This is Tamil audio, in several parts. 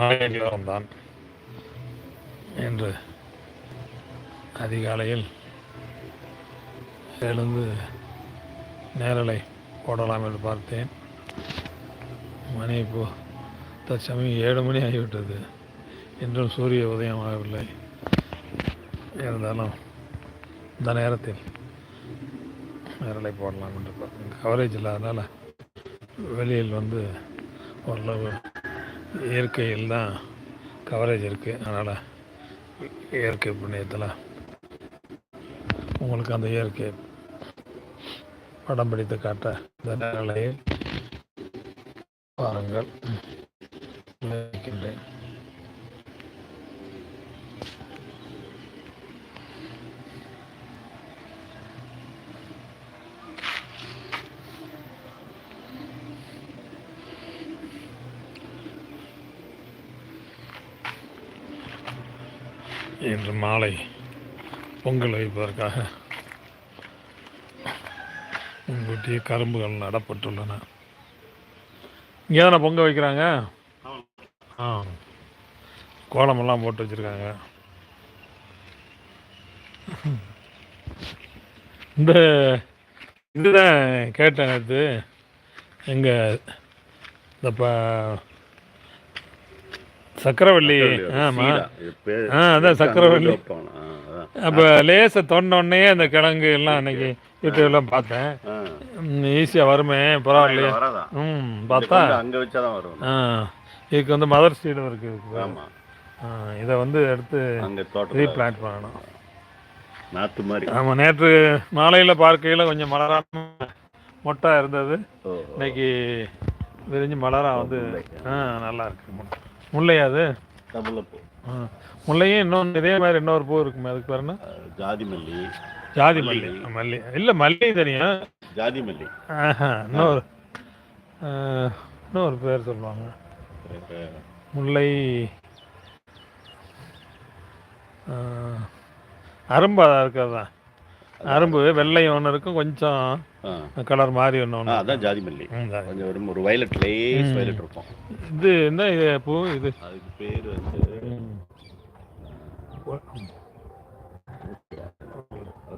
மலையடிவாரம்தான் என்று அதிகாலையில் எழுந்து நேரலை போடலாம் என்று பார்த்தேன். மணி இப்போ தற்சமயம் ஏழு மணி ஆகிவிட்டது. இன்றும் சூரிய உதயம் ஆகவில்லை. இருந்தாலும் இந்த நேரத்தில் நேரலை போடலாம் என்று பார்த்தேன். கவரேஜ் இல்லாதனால வெளியில் வந்து ஓரளவு இயற்கையில் தான் கவரேஜ் இருக்குது அதனால் இயற்கை புண்ணியத்தில் உங்களுக்கு அந்த இயற்கை படம் பிடித்து காட்ட இந்த நிலையை பாருங்கள் நினைக்கின்றேன் இன்று மாலை பொங்கல் வைப்பதற்காக முன்கூட்டியே கரும்புகள் நடப்பட்டுள்ளன. இங்கே தானே பொங்கல் வைக்கிறாங்க? ஆ. கோலமெல்லாம் போட்டு வச்சுருக்காங்க. இந்த இதுதான் கேட்டேன் நேற்று எங்கள் இந்த ப சக்கரவள்ளி. ஆமாம் ஆ, அதான் சக்கரவள்ளி. அப்போ லேசை உடனே அந்த கிழங்கு எல்லாம் அன்னைக்கு யூடியூப்லாம் பார்த்தேன். ஈஸியாக வருமே பரவாயில்லையா. ம் பார்த்தா. அங்க வச்சாதான் வரும் ஆ இதுக்கு வந்து மதர் சீடும் இருக்குது இதுக்கு. ஆமா. ஆ, இதை வந்து எடுத்து ரீபிளான்ட் பண்ணணும். நாத்து மாதிரி. ஆமாம் நேற்று மாலையில் பார்க்கையில் கொஞ்சம் மலராம மொட்டை இருந்தது. இன்னைக்கு விரிஞ்சு மலரா வந்து ஆ நல்லா இருக்கு மு- முல்லையா அது? தமிழ்ல போ ஆ. முல்லையும் இன்னொன்று இதே மாதிரி இன்னொரு பூ இருக்குமே அதுக்கு அஹ் ஜாதி மல்லி. ஜாதி மல்லி. மல்லி. இல்லை மல்லி தெரியும். ஜாதி மல்லி. இன்னொரு. இன்னொரு பேர் சொல்லுவாங்க. முல்லை. ஆ, அரும்பு அதான் இருக்கிறது தான். அரும்பு வெள்ளை ஒன்று இருக்கும் கொஞ்சம். கலர் மாதிரி ஒன்று ஒன்று அதான் ஜாதி மல்லி. கொஞ்சம் ஒரு ஒரு வயலட் லேஸ் வயலட் இருக்கும். இது என்ன இது பூ? இது அதுக்கு பேர் வந்து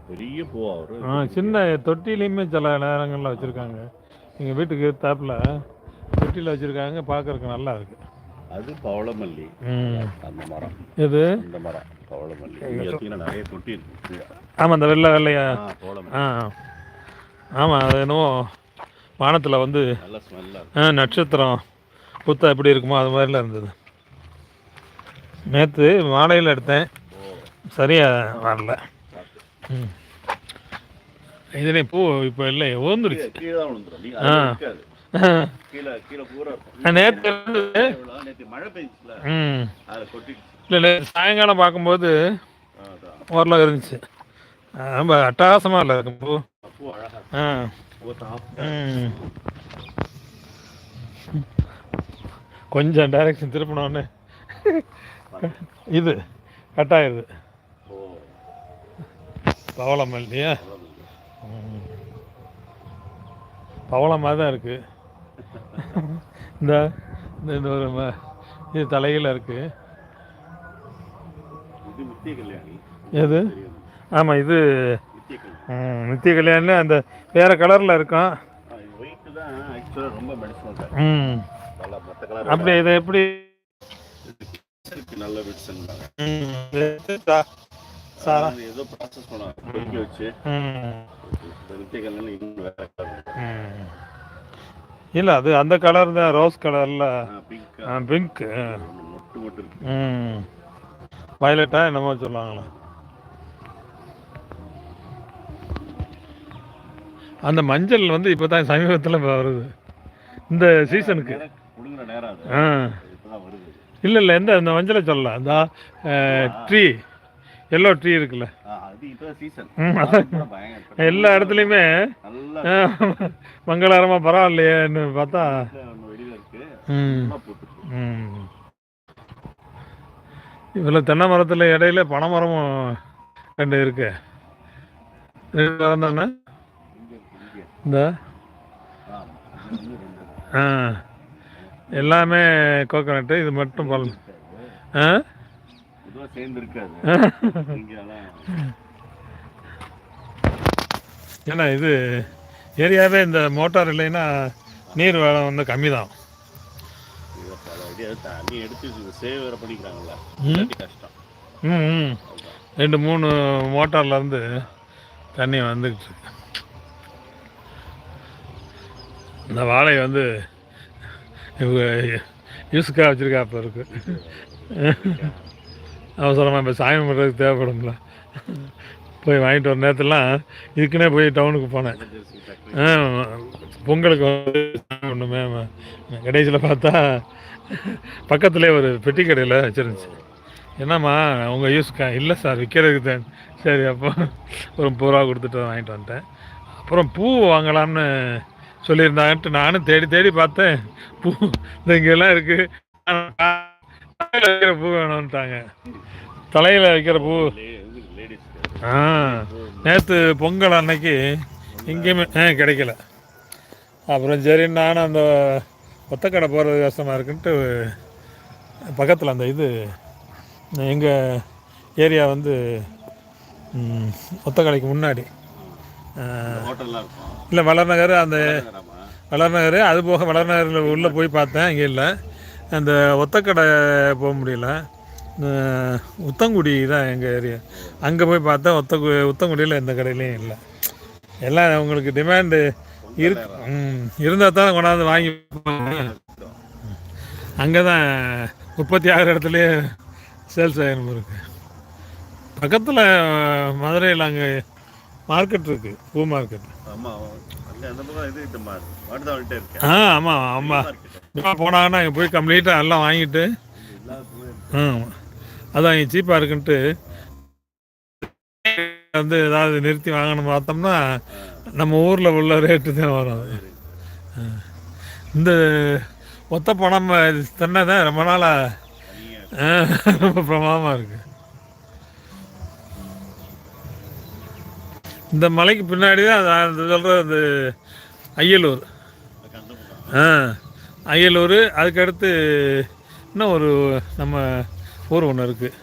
பெரிய வரும் ஆ சின்ன தொட்டிலையுமே சில நேரங்களில் வச்சுருக்காங்க. எங்கள் வீட்டுக்கு தாப்பில் தொட்டியில் வச்சுருக்காங்க பார்க்கறதுக்கு நல்லா இருக்கு. அது பவளமல்லி. அந்த மரம். இது இந்த மரம். பவளமல்லி. நிறைய கொட்டி. ஆமாம் அந்த வெள்ளை வெள்ளையா? ஆ ஆ. ஆமாம் அது என்னவோ வானத்தில் வந்து ஆ, நட்சத்திரம். புத்தா எப்படி இருக்குமோ அது மாதிரிலாம் இருந்தது. நேற்று மாலையில் எடுத்தேன். சரியாக வரல. ம். இதுலேயும் பூ இப்போ இல்லை ஓந்துருச்சு கீழே கீழே கீழே பூரா நேற்று மழை அதை கொட்டிடுச்சு இல்லை சாயங்காலம் பார்க்கும்போது. ஓரளவு இருந்துச்சு. ரொம்ப அட்டகாசமாக இல்லை இருக்கும் பூ. ஆ. கொஞ்சம் டைரக்ஷன் திருப்பினோடனே இது கட் ஆயிடுது பவளம் இல்லையா. பவளமாக தான் இருக்குது இந்த இந்த ஒரு இது தலையில் இருக்குது எது? ஆமாம் இது நித்திய கல்யாணம் அந்த வேறு கலரில் இருக்கும். ம். அப்படி இதை எப்படி? நல்ல மெடிசன் ஏதோ ப்ராசஸ் பண்ணுவாங்க வச்சு. நித்திய கல்யாணம் இன்னும் வேற கலர் ம் இல்லை அது அந்த கலர் தான் ரோஸ் கலரில் பிங்க் வயலட்டா என்னமோ சொல்லுவாங்களா. அந்த மஞ்சள் வந்து இப்போ தான் சமீபத்தில் வருது. இந்த சீசனுக்கு ஆ. இல்லை இல்லை எந்த இந்த மஞ்சளை சொல்லலாம். இந்த ட்ரீ எல்லோ ட்ரீ இருக்குல்ல. எல்லா இடத்துலையுமே நல்லா மங்களகரமாக பரவாயில்லையேன்னு பார்த்தா இதில் தென்னை மரத்தில் இடையில பனை மரமும் ரெண்டு இருக்கு. ரெண்டு மரம் தானே? இந்த? ஆ, எல்லாமே கோகோனட்டு இது மட்டும் பல் ஆ? பொதுவா சேர்ந்து இருக்காது இங்கெல்லாம் ஏன்னா இது ஏரியாவே இந்த மோட்டார் இல்லைன்னா நீர் வளம் வந்து கம்மி தான் தண்ணி எடுத்து ம். கஷ்டம் ம். ரெண்டு மூணு மோட்டார்லேருந்து தண்ணி வந்துக்கிட்டு இருக்கு. இந்த வாழை வந்து இவங்க யூஸுக்காக வச்சுருக்காப்ப இருக்கு. அவசரமாக இப்போ சாமி பண்ணுறதுக்கு தேவைப்படும்ல. போய் வாங்கிட்டு வர நேரத்துலாம் இதுக்குன்னே போய் டவுனுக்கு போனேன். பொங்கலுக்கு வந்து ஒன்றுமே கடைசியில் பார்த்தா பக்கத்துலேயே ஒரு பெட்டி கடையில் வச்சுருந்துச்சு. என்னம்மா உங்கள் யூஸ்க்கா இல்லை சார் விற்கிறதுக்கு தான். சரி அப்போ ஒரு முப்பது ரூபா கொடுத்துட்டு வாங்கிட்டு வந்துட்டேன். அப்புறம் பூ வாங்கலாம்னு சொல்லியிருந்தாங்கன்ட்டு நானும் தேடி தேடி பார்த்தேன். பூ இந்த இங்கெல்லாம் இருக்குது தலையில் வைக்கிற பூ வேணும்ட்டாங்க. தலையில் வைக்கிற பூ. ஆ நேற்று பொங்கல் அன்னைக்கு எங்கேயுமே ஆ கிடைக்கல. அப்புறம் சரி நானும் அந்த ஒத்தக்கடை போகிறது கஷ்டமாக இருக்குன்ட்டு பக்கத்தில் அந்த இது எங்கள் ஏரியா வந்து ஒத்தக்கடைக்கு முன்னாடி. இல்லை வளர்நகர் அந்த வளர்நகர் அது போக வளர்நகரில் உள்ளே போய் பார்த்தேன் இங்கே இல்லை. அந்த ஒத்தக்கடை போக முடியல. உத்தங்குடி தான் எங்கள் ஏரியா. அங்கே போய் பார்த்தேன் ஒத்தகு உத்தங்குடியில் எந்த கடையிலையும் இல்லை. எல்லாம் உங்களுக்கு டிமாண்டு ம் இருந்தால் தான் கொண்டாந்து வாங்கி அங்கே தான் உற்பத்தி ஆகிற இடத்துலையே சேல்ஸ் ஆகிரும் இருக்கு. பக்கத்தில் மதுரையில் அங்கே மார்க்கெட் இருக்குது பூ மார்க்கெட் ஆ ஆமாம் ஆமாம் போனாங்கன்னா அங்கே போய் கம்ப்ளீட்டாக எல்லாம் வாங்கிட்டு ஆ அதான் இங்கே சீப்பாக இருக்குன்ட்டு வந்து ஏதாவது நிறுத்தி வாங்கணும் பார்த்தோம்னா நம்ம ஊரில் உள்ள ரேட்டு தான் வரும் இந்த ஒத்த பணம் தென்னை தான் ரொம்ப நாளாக ரொம்ப பிரமாதமாக இருக்கு. இந்த மலைக்கு பின்னாடி தான் நான் சொல்கிற அந்த ஐயலூர். ஆ அய்யலூர் அதுக்கடுத்து இன்னும் ஒரு நம்ம ஊர் ஒன்று இருக்குது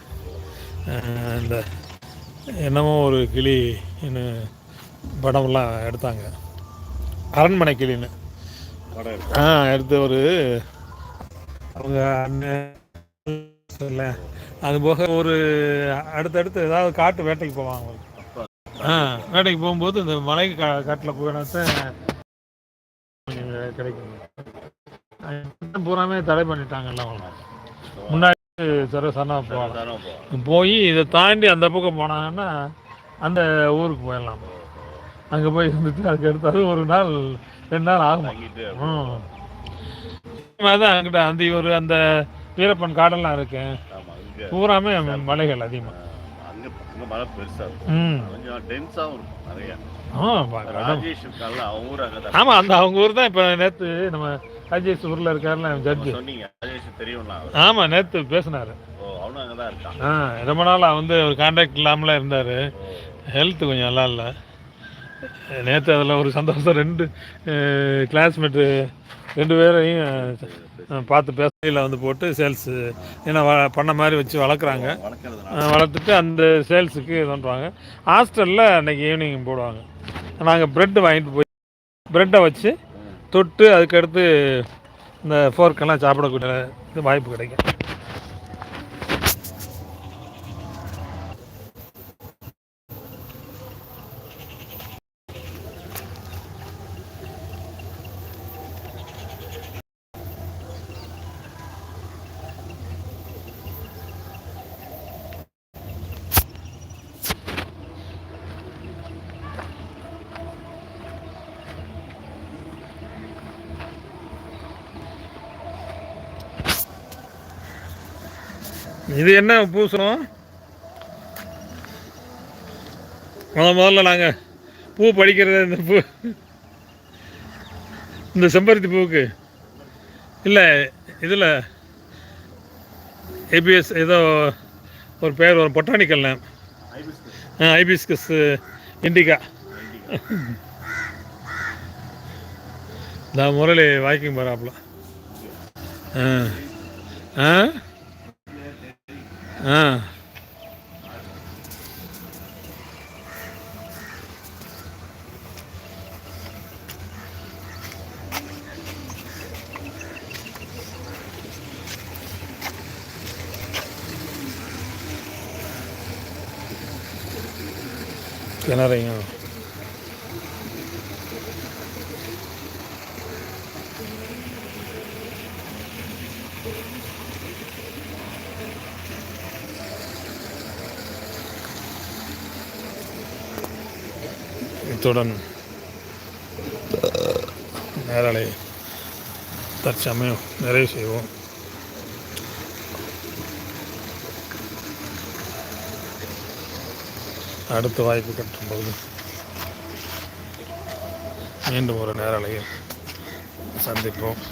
இந்த என்னமோ ஒரு கிளி இன்னும் படமெல்லாம் எடுத்தாங்க. அரண்மனை கிளின்னு. ஆ எடுத்து ஒரு அவங்க அண்ணன் சொல்ல அது போக ஒரு அடுத்தடுத்து ஏதாவது காட்டு வேட்டைக்கு போவாங்க. ஆ வேட்டைக்கு போகும்போது இந்த மலை கா காட்டில் போயிடாத கிடைக்கும். பூராமே தடை பண்ணிட்டாங்கல்ல அவங்க முன்னாடி சர்வசானா போகலாம். போய் இதை தாண்டி அந்த பக்கம் போனாங்கன்னா அந்த ஊருக்கு போயிடலாம். அங்கே போய் இருந்துட்டு அதுக்கு அடுத்தது ஒரு நாள் ரெண்டு நாள் ஆகும். ம். அதான் அங்கிட்ட அந்த ஒரு அந்த வீரப்பன் காடெல்லாம் இருக்கு. ஆமா பூராமே மலைகள் அதிகமாக அங்க அங்க மழை பெருசா இருக்கும். ம். கொஞ்சம் டென்ஸாவும் இருக்கும் நிறைய. ஆ பார்க்கலாம் ராஜேஷ் இருக்கால அவங்க ஊர் அங்கதான். ஆமாம் அந்த அவங்க ஊர் தான் இப்போ நேற்று நம்ம ராஜேஷ் ஊரில் இருக்காருல ஜட்ஜு. ஆமாம் நேற்று பேசினார். ஆ ரொம்ப நாளாக வந்து ஒரு கான்டாக்ட் இல்லாமலே இருந்தார். ஹெல்த் கொஞ்சம் நல்லா இல்லை. நேற்று அதில் ஒரு சந்தோஷம் ரெண்டு கிளாஸ்மேட்டு ரெண்டு பேரையும் பார்த்து பேசையில் வந்து போட்டு சேல்ஸு ஏன்னா வ பண்ண மாதிரி வச்சு வளர்க்குறாங்க. வளர்த்துட்டு அந்த சேல்ஸுக்கு இது பண்ணுறாங்க ஹாஸ்டலில் அன்றைக்கி ஈவினிங் போடுவாங்க. நாங்கள் ப்ரெட்டு வாங்கிட்டு போய் ப்ரெட்டை வச்சு தொட்டு அதுக்கடுத்து இந்த ஃபோர்க்கெல்லாம் சாப்பிடக்கூடிய இது வாய்ப்பு கிடைக்கும். இது என்ன பூசணும்? முதல் முதல்ல நாங்கள் பூ படிக்கிறது இந்த பூ. இந்த செம்பருத்தி பூவுக்கு. இல்லை இதில் ஏபிஎஸ் ஏதோ ஒரு பேர் ஒரு பொட்டானிக்கல் நேம் ஐபிஸ்கஸ் இண்டிகா நான் முரளி வாக்கிங் போகிறாப்புல ஆ ஆ? ஆ இத்துடன் நேரலை தற்சமயம் நிறைவு செய்வோம். அடுத்த வாய்ப்பு கட்டும்போது மீண்டும் ஒரு நேரலையில் சந்திப்போம்.